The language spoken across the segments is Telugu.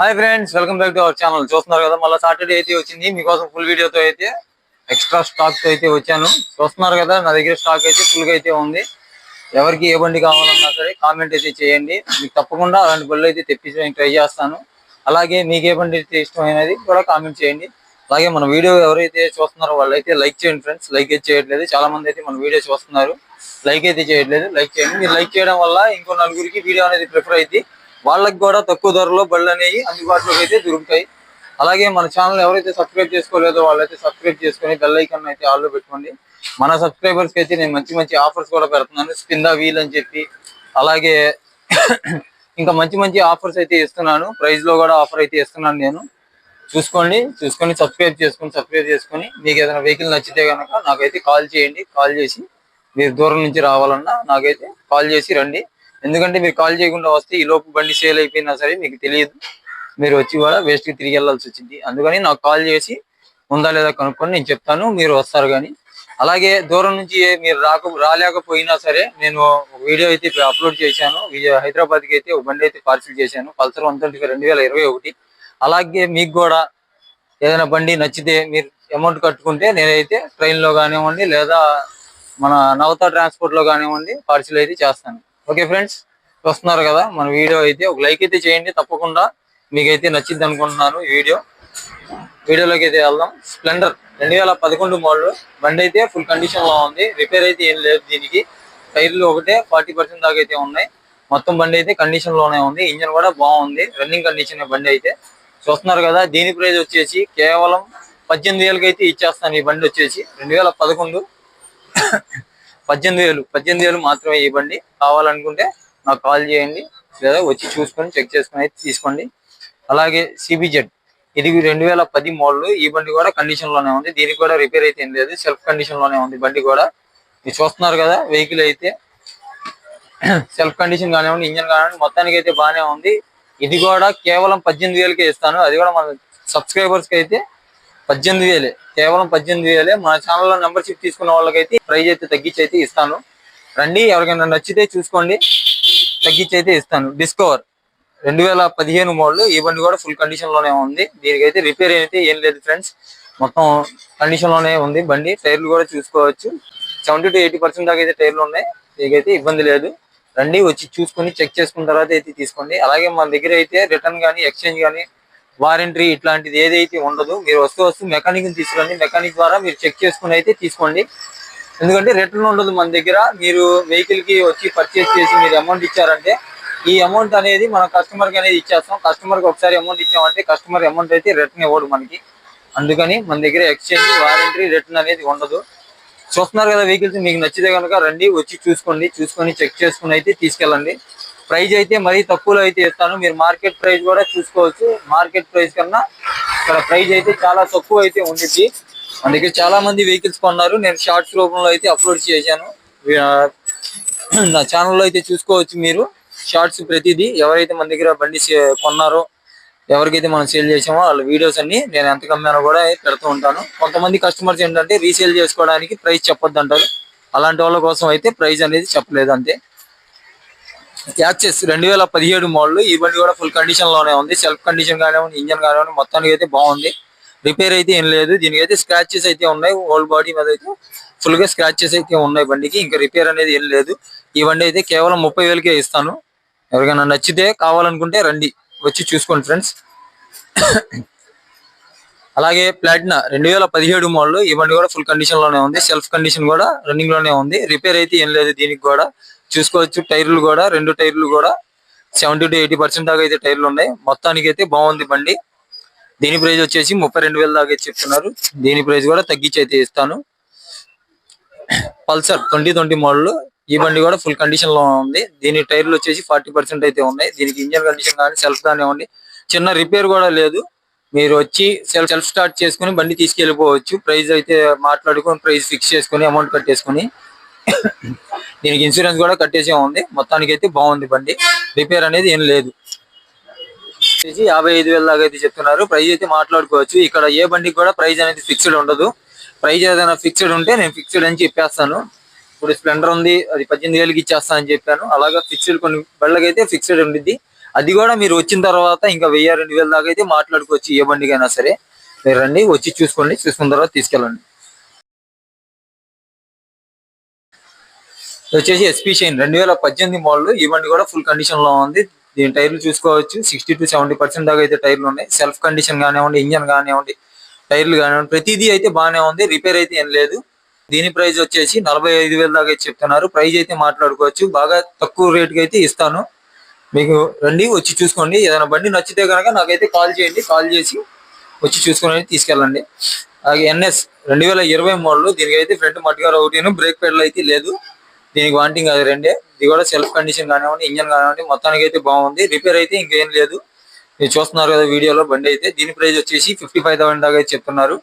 Hi friends welcome back to our channel చూస్తున్నారు కదా మళ్ళీ సాటర్డే అయితే వచ్చింది. మీకోసం ఫుల్ వీడియోతో అయితే ఎక్స్ట్రా స్టాక్తో అయితే వచ్చాను. చూస్తున్నారు కదా నా దగ్గర స్టాక్ అయితే ఫుల్గా అయితే ఉంది. ఎవరికి ఏ బండి కావాలన్నా సరే కామెంట్ అయితే చేయండి. మీకు తప్పకుండా అలాంటి బళ్ళు అయితే తెప్పించడానికి ట్రై చేస్తాను. అలాగే మీకు ఏ బండి అయితే ఇష్టమైనది కూడా కామెంట్ చేయండి. అలాగే మన వీడియో ఎవరైతే చూస్తున్నారో వాళ్ళైతే లైక్ చేయండి ఫ్రెండ్స్ లైక్ అయితే చేయట్లేదు. చాలా మంది అయితే మన వీడియో చూస్తున్నారు. లైక్ అయితే చేయట్లేదు. లైక్ చేయండి. మీరు లైక్ చేయడం వల్ల ఇంకో నలుగురికి వీడియో అనేది ప్రిఫర్ అయితే వాళ్ళకి కూడా తక్కువ ధరలో బళ్ళు అనేవి అందుబాటులోకి అయితే దొరుకుతాయి. అలాగే మన ఛానల్ ఎవరైతే సబ్స్క్రైబ్ చేసుకోలేదో వాళ్ళైతే సబ్స్క్రైబ్ చేసుకొని బెల్ ఐకన్ అయితే ఆల్లో పెట్టుకోండి. మన సబ్స్క్రైబర్స్కి అయితే నేను మంచి మంచి ఆఫర్స్ కూడా పెడుతున్నాను. స్పిందా వీల్ అని చెప్పి అలాగే ఇంకా మంచి మంచి ఆఫర్స్ అయితే ఇస్తున్నాను. ప్రైస్లో కూడా ఆఫర్ అయితే ఇస్తున్నాను నేను. చూసుకోండి చూసుకొని సబ్స్క్రైబ్ చేసుకొని సబ్స్క్రైబ్ చేసుకొని మీకు ఏదైనా వెహికల్ నచ్చితే కనుక నాకైతే కాల్ చేయండి. కాల్ చేసి మీరు దూరం నుంచి రావాలన్నా నాకైతే కాల్ చేసి రండి. ఎందుకంటే మీరు కాల్ చేయకుండా వస్తే ఈ లోపు బండి సేల్ అయిపోయినా సరే మీకు తెలియదు. మీరు వచ్చి కూడా వేస్ట్కి తిరిగి వెళ్ళాల్సి వచ్చింది. అందుకని నాకు కాల్ చేసి ఉందా లేదా కనుక్కొని నేను చెప్తాను. మీరు వస్తారు కానీ. అలాగే దూరం నుంచి మీరు రాక రాలేకపోయినా సరే నేను ఒక వీడియో అయితే అప్లోడ్ చేశాను. హైదరాబాద్కి అయితే ఒక బండి అయితే పార్సిల్ చేశాను. పల్సర్ వన్ ట్వంటీ రెండు వేల ఇరవై ఒకటి. అలాగే మీకు కూడా ఏదైనా బండి నచ్చితే మీరు అమౌంట్ కట్టుకుంటే నేనైతే ట్రైన్లో కానివ్వండి లేదా మన నవత ట్రాన్స్పోర్ట్లో కానివ్వండి పార్సిల్ అయితే చేస్తాను. ఓకే ఫ్రెండ్స్ చూస్తున్నారు కదా మన వీడియో అయితే ఒక లైక్ అయితే చేయండి తప్పకుండా మీకైతే నచ్చింది అనుకుంటున్నాను ఈ వీడియో. వీడియోలోకి అయితే వెళ్దాం. స్ప్లెండర్ రెండు వేల పదకొండు మోడల్. బండి అయితే ఫుల్ కండిషన్లో ఉంది. రిపేర్ అయితే ఏం లేదు దీనికి. టైర్లు ఒకటే ఫార్టీ పర్సెంట్ దాకా అయితే ఉన్నాయి. మొత్తం బండి అయితే కండిషన్లోనే ఉంది. ఇంజన్ కూడా బాగుంది. రన్నింగ్ కండిషన్ బండి అయితే. చూస్తున్నారు కదా దీని ప్రైస్ వచ్చేసి కేవలం పద్దెనిమిది వేలకి అయితే ఇచ్చేస్తాను ఈ బండి వచ్చేసి. రెండు వేల పదకొండు. పద్దెనిమిది వేలు పద్దెనిమిది వేలు మాత్రమే ఈ బండి కావాలనుకుంటే నాకు కాల్ చేయండి లేదా వచ్చి చూసుకొని చెక్ చేసుకొని అయితే తీసుకోండి. అలాగే సిబిజెడ్ ఇది రెండు వేల పది మోడల్. ఈ బండి కూడా కండిషన్లోనే ఉంది. దీనికి కూడా రిపేర్ అయితే ఏం లేదు. సెల్ఫ్ కండిషన్లోనే ఉంది బండి కూడా. మీరు చూస్తున్నారు కదా వెహికల్ అయితే. సెల్ఫ్ కండిషన్ కానివ్వండి ఇంజన్ కానివ్వండి మొత్తానికి అయితే బాగానే ఉంది. ఇది కూడా కేవలం పద్దెనిమిది వేలకే ఇస్తాను. అది కూడా మన సబ్స్క్రైబర్స్కి అయితే పద్దెనిమిది వేలే. కేవలం పద్దెనిమిది వేలే. మన ఛానల్లో మెంబర్షిప్ తీసుకున్న వాళ్ళకైతే ప్రైజ్ అయితే తగ్గించి అయితే ఇస్తాను. రండి ఎవరికైనా నచ్చితే చూసుకోండి. తగ్గించి అయితే ఇస్తాను. డిస్కవర్. రెండు వేల పదిహేను మోడల్. ఈ బండి కూడా ఫుల్ కండిషన్లోనే ఉంది. దీనికైతే రిపేర్ అయితే ఏం లేదు ఫ్రెండ్స్. మొత్తం కండిషన్లోనే ఉంది బండి. టైర్లు కూడా చూసుకోవచ్చు. సెవెంటీ టు ఎయిటీ పర్సెంట్ దాకా అయితే టైర్లు ఉన్నాయి. దీనికైతే ఇబ్బంది లేదు. రండి వచ్చి చూసుకొని చెక్ చేసుకున్న తర్వాత అయితే తీసుకోండి. అలాగే మన దగ్గర అయితే రిటర్న్ కానీ ఎక్స్చేంజ్ కానీ వారంటీ ఇట్లాంటిది ఏదైతే ఉండదు మీరు వస్తూ వస్తూ మెకానిక్ తీసుకురండి. మెకానిక్ ద్వారా మీరు చెక్ చేసుకుని అయితే తీసుకోండి. ఎందుకంటే రిటర్న్ ఉండదు మన దగ్గర. మీరు వెహికల్కి వచ్చి పర్చేస్ చేసి మీరు అమౌంట్ ఇచ్చారంటే ఈ అమౌంట్ అనేది మనం కస్టమర్కి అనేది ఇచ్చేస్తాం. కస్టమర్కి ఒకసారి అమౌంట్ ఇచ్చామంటే కస్టమర్ అమౌంట్ అయితే రిటర్న్ ఇవ్వడు మనకి. అందుకని మన దగ్గర ఎక్స్చేంజ్ వారంటీ రిటర్న్ అనేది ఉండదు. చూస్తున్నారు కదా వెహికల్స్ మీకు నచ్చితే కనుక రండి వచ్చి చూసుకోండి. చూసుకొని చెక్ చేసుకుని అయితే తీసుకెళ్ళండి. ప్రైజ్ అయితే మరీ తక్కువలో అయితే ఇస్తాను. మీరు మార్కెట్ ప్రైస్ కూడా చూసుకోవచ్చు. మార్కెట్ ప్రైస్ కన్నా ఇక్కడ ప్రైజ్ అయితే చాలా తక్కువ అయితే ఉండిద్ది. మన దగ్గర చాలా మంది వెహికల్స్ కొన్నారు. నేను షార్ట్స్ రూపంలో అయితే అప్లోడ్ చేశాను. నా ఛానల్లో అయితే చూసుకోవచ్చు మీరు. షార్ట్స్ ప్రతిదీ. ఎవరైతే మన దగ్గర బండి కొన్నారో ఎవరికైతే మనం సేల్ చేసామో వాళ్ళ వీడియోస్ అన్ని నేను ఎంత కమ్మానో కూడా పెడుతూ ఉంటాను. కొంతమంది కస్టమర్స్ ఏంటంటే రీసేల్ చేసుకోవడానికి ప్రైస్ చెప్పొద్దు అంటారు అలాంటి వాళ్ళ కోసం అయితే ప్రైస్ అనేది చెప్పలేదు అంతే. యాక్సెస్ రెండు వేల పదిహేడు మోడల్ ఈ బండి కూడా ఫుల్ కండిషన్లోనే ఉంది. సెల్ఫ్ కండిషన్ కానివ్వండి ఇంజన్ కానివ్వండి మొత్తానికి అయితే బాగుంది. రిపేర్ అయితే ఏం లేదు. దీనికి అయితే స్క్రాచెస్ అయితే ఉన్నాయి. ఓల్డ్ బాడీ మీద అయితే ఫుల్గా స్క్రాచెస్ అయితే ఉన్నాయి బండికి. ఇంకా రిపేర్ అనేది ఏం లేదు. ఈ బండి అయితే కేవలం ముప్పై వేలకే ఇస్తాను. ఎవరికైనా నచ్చితే కావాలనుకుంటే రండి. వచ్చి చూసుకోండి ఫ్రెండ్స్ అలాగే ప్లాటినా రెండు వేల పదిహేడు మోడల్ ఈ బండి కూడా ఫుల్ కండిషన్లోనే ఉంది. సెల్ఫ్ కండిషన్ కూడా రన్నింగ్లోనే ఉంది. రిపేర్ అయితే ఏం లేదు దీనికి కూడా. చూసుకోవచ్చు. టైర్లు కూడా రెండు టైర్లు కూడా సెవెంటీ టు ఎయిటీ పర్సెంట్ దాకా అయితే టైర్లు ఉన్నాయి. మొత్తానికి అయితే బాగుంది బండి. దీని ప్రైస్ వచ్చేసి ముప్పై రెండు వేల దాకా చెప్తున్నారు. దీని ప్రైస్ కూడా తగ్గించి అయితే ఇస్తాను. Pulsar twenty twenty model. ఈ బండి కూడా ఫుల్ కండిషన్లో ఉంది. దీని టైర్లు వచ్చేసి ఫార్టీ పర్సెంట్ అయితే ఉన్నాయి. దీనికి ఇంజన్ కండిషన్ కానీ సెల్ఫ్ కానివ్వండి చిన్న రిపేర్ కూడా లేదు. మీరు వచ్చి సెల్ఫ్ సెల్ఫ్ స్టార్ట్ చేసుకుని బండి తీసుకెళ్ళిపోవచ్చు. ప్రైస్ అయితే మాట్లాడుకొని ప్రైస్ ఫిక్స్ చేసుకుని అమౌంట్ కట్టేసుకుని దీనికి ఇన్సూరెన్స్ కూడా కట్టేసే ఉంది. మొత్తానికి అయితే బాగుంది బండి. రిపేర్ అనేది ఏం లేదు. వచ్చేసి యాభై ఐదు వేల దాకా అయితే చెప్తున్నారు. ప్రైజ్ అయితే మాట్లాడుకోవచ్చు. ఇక్కడ ఏ బండికి కూడా ప్రైజ్ అనేది ఫిక్స్డ్ ఉండదు. ప్రైజ్ ఏదైనా ఫిక్స్డ్ ఉంటే నేను ఫిక్స్డ్ అని చెప్పేస్తాను. ఇప్పుడు స్ప్లెండర్ ఉంది. అది పద్దెనిమిది వేలకి ఇచ్చేస్తాను అని చెప్పాను. అలాగా ఫిక్స్డ్ కొన్ని బళ్ళకైతే ఫిక్స్డ్ ఉండిద్ది. అది కూడా మీరు వచ్చిన తర్వాత ఇంకా వెయ్యి రెండు వేల దాకా అయితే మాట్లాడుకోవచ్చు ఏ బండికైనా సరే. మీరు రండి వచ్చి చూసుకోండి. చూసుకున్న తర్వాత తీసుకెళ్ళండి. వచ్చేసి ఎస్పీ షైన్ రెండు వేల పద్దెనిమిది మోడల్ ఈ బండి కూడా ఫుల్ కండిషన్లో ఉంది. దీని టైర్లు చూసుకోవచ్చు. సిక్స్టీ టు సెవెంటీ పర్సెంట్ దాకా అయితే టైర్లు ఉన్నాయి. సెల్ఫ్ కండిషన్ కానివ్వండి ఇంజన్ కానివ్వండి టైర్లు కానివ్వండి ప్రతిదీ అయితే బాగానే ఉంది. రిపేర్ అయితే ఏం లేదు. దీని ప్రైస్ వచ్చేసి నలభై ఐదు వేల దాకా అయితే చెప్తున్నారు. ప్రైజ్ అయితే మాట్లాడుకోవచ్చు. బాగా తక్కువ రేట్కి అయితే ఇస్తాను. మీకు రండి వచ్చి చూసుకోండి. ఏదైనా బండి నచ్చితే కనుక నాకైతే కాల్ చేయండి. కాల్ చేసి వచ్చి చూసుకొని తీసుకెళ్ళండి. అలాగే ఎన్ఎస్ రెండు వేల ఇరవై మూడులో దీనికి అయితే ఫ్రంట్ మట్టుగా ఒకటి బ్రేక్ పెడల్ అయితే లేదు. దీనికి వాంటింగ్ అది రెండే. ఇది కూడా సెల్ఫ్ కండిషన్ కానివ్వండి ఇంజన్ కానివ్వండి మొత్తానికి అయితే బాగుంది. రిపేర్ అయితే ఇంకేం లేదు. మీరు చూస్తున్నారు కదా వీడియోలో బండి అయితే. దీని ప్రైస్ వచ్చేసి ఫిఫ్టీ ఫైవ్ థౌసండ్ దాకా చెప్తున్నారు.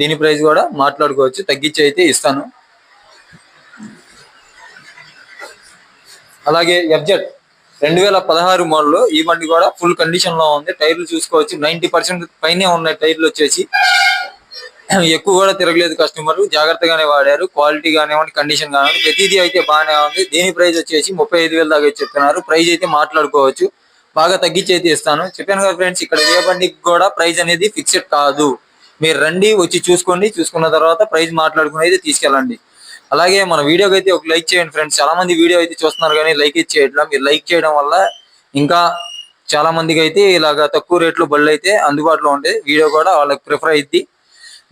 దీని ప్రైస్ కూడా మాట్లాడుకోవచ్చు. తగ్గించి అయితే ఇస్తాను. అలాగే ఎఫ్జెట్ రెండు వేల పదహారు మోడల్ ఈ బండి కూడా ఫుల్ కండిషన్లో ఉంది. టైర్లు చూసుకోవచ్చు. నైన్టీ పర్సెంట్ పైనే ఉన్నాయి టైర్లు వచ్చేసి ఎక్కువ కూడా తిరగలేదు కస్టమర్ జాగ్రత్తగానే వాడారు. క్వాలిటీ కానివ్వండి కండిషన్ కానివ్వండి ప్రతిదీ అయితే బాగానే ఉంది. దీని ప్రైస్ వచ్చేసి ముప్పై ఐదు వేల దాకా చెప్తున్నారు. ప్రైస్ అయితే మాట్లాడుకోవచ్చు. బాగా తగ్గించి అయితే ఇస్తాను. చెప్పాను కదా ఫ్రెండ్స్ ఇక్కడ ఏ బండికి కూడా ప్రైస్ అనేది ఫిక్స్డ్ కాదు. మీరు రండి వచ్చి చూసుకోండి. చూసుకున్న తర్వాత ప్రైస్ మాట్లాడుకుని అయితే తీసుకెళ్ళండి. అలాగే మన వీడియోకి అయితే ఒక లైక్ చేయండి ఫ్రెండ్స్. చాలా మంది వీడియో అయితే చూస్తున్నారు కానీ లైక్ ఇచ్చేయట్లా మీరు లైక్ చేయడం వల్ల ఇంకా చాలా మందికి అయితే ఇలాగ తక్కువ రేట్లో బళ్ళు అయితే అందుబాటులో ఉంటాయి వీడియో కూడా వాళ్ళకి ప్రిఫర్ అయింది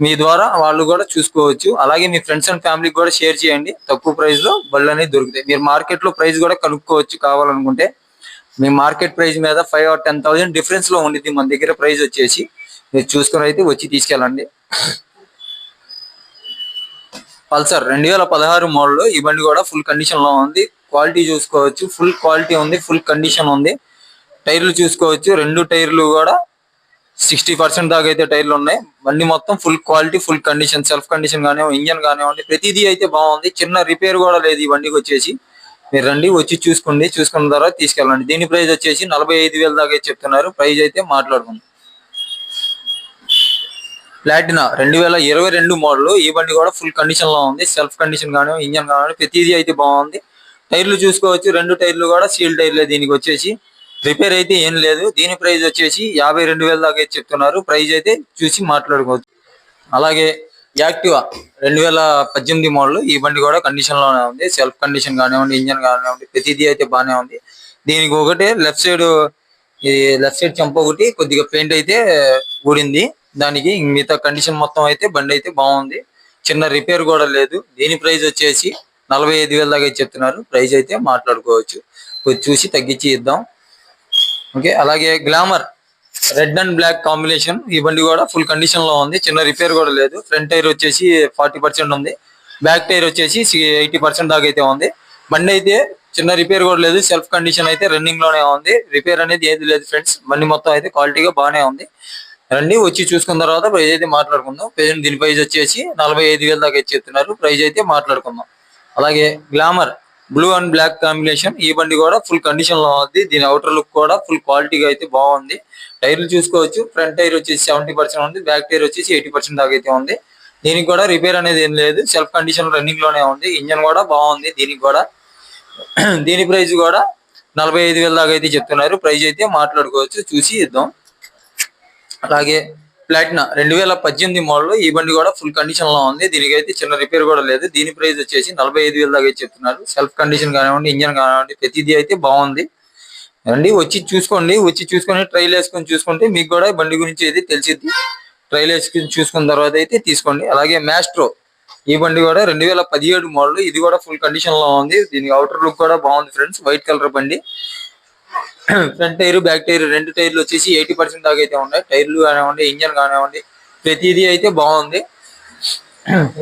మీ ద్వారా వాళ్ళు కూడా చూసుకోవచ్చు. అలాగే మీ ఫ్రెండ్స్ అండ్ ఫ్యామిలీకి కూడా షేర్ చేయండి. తక్కువ ప్రైస్లో బళ్ళు అనేది దొరుకుతాయి. మీరు మార్కెట్లో ప్రైస్ కూడా కనుక్కోవచ్చు కావాలనుకుంటే. మీ మార్కెట్ ప్రైస్ మీద ఫైవ్ ఆర్ టెన్ థౌసండ్ డిఫరెన్స్లో ఉండిద్ది మన దగ్గర ప్రైస్ వచ్చేసి. మీరు చూసుకుని అయితే వచ్చి తీసుకెళ్ళండి. పల్సర్ రెండు వేల పదహారు మోడల్ ఈ బండి కూడా ఫుల్ కండిషన్లో ఉంది. క్వాలిటీ చూసుకోవచ్చు. ఫుల్ క్వాలిటీ ఉంది ఫుల్ కండిషన్ ఉంది. టైర్లు చూసుకోవచ్చు. రెండు టైర్లు కూడా సిక్స్టీ పర్సెంట్ దాకా అయితే టైర్లు ఉన్నాయి. బండి మొత్తం full quality full condition self condition కానివ్వండి ఇంజన్ కానివ్వండి ప్రతిదీ అయితే బాగుంది. చిన్న రిపేర్ కూడా లేదు ఈ బండికి వచ్చేసి. మీరు రండి వచ్చి చూసుకోండి. చూసుకున్న తర్వాత తీసుకెళ్ళండి. దీని ప్రైస్ వచ్చేసి నలభై ఐదు వేల దాకా అయితే చెప్తున్నారు. ప్రైస్ అయితే మాట్లాడుకుందాం. ప్లాటినా రెండు వేల ఇరవై రెండు మోడల్. ఈ బండి కూడా ఫుల్ కండిషన్లో ఉంది. సెల్ఫ్ కండిషన్ కానీ ఇంజన్ కానీ ప్రతిదీ అయితే బాగుంది. టైర్లు చూసుకోవచ్చు. రెండు టైర్లు కూడా సీల్ టైర్లే దీనికి వచ్చేసి. రిపేర్ అయితే ఏం లేదు. దీని ప్రైస్ వచ్చేసి యాభై రెండు వేల దాకా అయితే చెప్తున్నారు. ప్రైస్ అయితే చూసి మాట్లాడుకోవచ్చు. అలాగే యాక్టివా రెండు వేల పద్దెనిమిది మోడల్ ఈ బండి కూడా కండిషన్లోనే ఉంది. సెల్ఫ్ కండిషన్ కానివ్వండి ఇంజన్ కానివ్వండి ప్రతిదీ అయితే బాగానే ఉంది. దీనికి ఒకటి లెఫ్ట్ సైడ్ ఈ లెఫ్ట్ సైడ్ చెంప ఒకటి కొద్దిగా పెయింట్ అయితే ఊడింది. దానికి మిగతా కండిషన్ మొత్తం అయితే బండి అయితే బాగుంది. చిన్న రిపేర్ కూడా లేదు. దీని ప్రైస్ వచ్చేసి నలభై ఐదు వేల దాకా చెప్తున్నారు. ప్రైస్ అయితే మాట్లాడుకోవచ్చు. చూసి తగ్గించి ఇద్దాం. ఓకే అలాగే glamour red and black combination. ఈ బండి కూడా ఫుల్ కండిషన్లో ఉంది. చిన్న రిపేర్ కూడా లేదు. ఫ్రంట్ టైర్ వచ్చేసి ఫార్టీ పర్సెంట్ ఉంది. బ్యాక్ టైర్ వచ్చేసి ఎయిటీ పర్సెంట్ దాకా అయితే ఉంది. బండి అయితే చిన్న రిపేర్ కూడా లేదు. సెల్ఫ్ కండిషన్ అయితే రన్నింగ్లోనే ఉంది. రిపేర్ అనేది ఏది లేదు ఫ్రెండ్స్ బండి మొత్తం అయితే క్వాలిటీగా బాగానే ఉంది. రండి వచ్చి చూసుకున్న తర్వాత ప్రైజ్ అయితే మాట్లాడుకుందాం. ప్రెజెంట్ దీని ప్రైజ్ వచ్చేసి నలభై ఐదు వేల దాకా చెప్తున్నారు. ప్రైజ్ అయితే మాట్లాడుకుందాం. అలాగే glamour blue and black combination ఈ బండి కూడా ఫుల్ కండిషన్లో ఉంది. దీని అవుటర్ లుక్ కూడా ఫుల్ క్వాలిటీగా అయితే బాగుంది. టైర్లు చూసుకోవచ్చు. ఫ్రంట్ టైర్ వచ్చేసి సెవెంటీ పర్సెంట్ ఉంది. బ్యాక్ టైర్ వచ్చేసి ఎయిటీ పర్సెంట్ దాకా అయితే ఉంది. దీనికి కూడా రిపేర్ అనేది ఏం లేదు. సెల్ఫ్ కండిషన్ రన్నింగ్లోనే ఉంది. ఇంజన్ కూడా బాగుంది. దీనికి కూడా దీని ప్రైస్ కూడా నలభై ఐదు వేల దాకా అయితే చెప్తున్నారు. ప్రైజ్ అయితే మాట్లాడుకోవచ్చు. చూసి ఇద్దాం. అలాగే ప్లాటినా రెండు వేల పద్దెనిమిది మోడల్ ఈ బండి కూడా ఫుల్ కండిషన్లో ఉంది. దీనికి అయితే చిన్న రిపేర్ కూడా లేదు. దీని ప్రైస్ వచ్చేసి నలభై ఐదు వేల దాకా చెప్తున్నారు. సెల్ఫ్ కండిషన్ కానివ్వండి ఇంజన్ కానివ్వండి ప్రతిదీ అయితే బాగుంది. రండి వచ్చి చూసుకోండి. వచ్చి చూసుకొని ట్రైల్ వేసుకొని చూసుకుంటే మీకు కూడా బండి గురించి అయితే తెలిసిద్ది. ట్రైల్ వేసుకొని చూసుకున్న తర్వాత అయితే తీసుకోండి. అలాగే మ్యాస్ట్రో ఈ బండి కూడా రెండు వేల పదిహేడు మోడల్ ఇది కూడా ఫుల్ కండిషన్లో ఉంది. దీనికి అవుటర్ లుక్ కూడా బాగుంది ఫ్రెండ్స్ వైట్ కలర్ బండి. ఫ్రంట్ టైర్ బ్యాక్ టైర్ రెండు టైర్లు వచ్చేసి ఎయిటీ పర్సెంట్ దాకా అయితే ఉన్నాయి. టైర్లు కానివ్వండి ఇంజన్ కానివ్వండి ప్రతిదీ అయితే బాగుంది.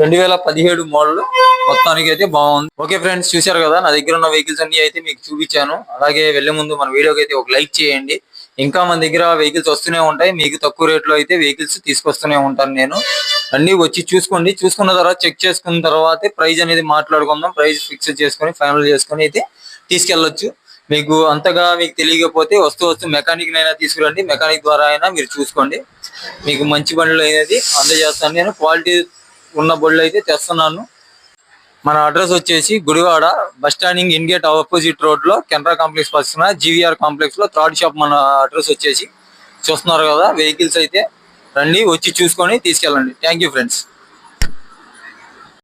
రెండు వేల పదిహేడు మోడల్ మొత్తానికి అయితే బాగుంది. ఓకే ఫ్రెండ్స్ చూశారు కదా నా దగ్గర ఉన్న వెహికల్స్ అన్ని అయితే మీకు చూపించాను. అలాగే వెళ్ళే ముందు మన వీడియోకి అయితే ఒక లైక్ చేయండి. ఇంకా మన దగ్గర వెహికల్స్ వస్తూనే ఉంటాయి. మీకు తక్కువ రేట్లో అయితే వెహికల్స్ తీసుకొస్తూనే ఉంటాను నేను. అన్ని వచ్చి చూసుకోండి. చూసుకున్న తర్వాత చెక్ చేసుకున్న తర్వాత ప్రైస్ అనేది మాట్లాడుకుందాం. ప్రైస్ ఫిక్స్ చేసుకొని ఫైనల్ చేసుకొని అయితే తీసుకెళ్ళొచ్చు మీకు అంతగా మీకు తెలియకపోతే వస్తూ వస్తూ మెకానిక్ అయినా తీసుకురండి. మెకానిక్ ద్వారా అయినా మీరు చూసుకోండి. మీకు మంచి బండ్లు అనేది అందజేస్తాను. నేను క్వాలిటీ ఉన్న బండ్లు అయితే తెస్తున్నాను. మన అడ్రస్ వచ్చేసి గుడివాడ బస్ స్టాండింగ్ ఇన్గేట్ ఆపోజిట్ రోడ్లో కెనరా కాంప్లెక్స్ పక్కన జీవీఆర్ కాంప్లెక్స్లో థర్డ్ షాప్ మన అడ్రస్ వచ్చేసి చూస్తున్నారు కదా. వెహికల్స్ అయితే రండి వచ్చి చూసుకొని తీసుకెళ్ళండి. Thank you friends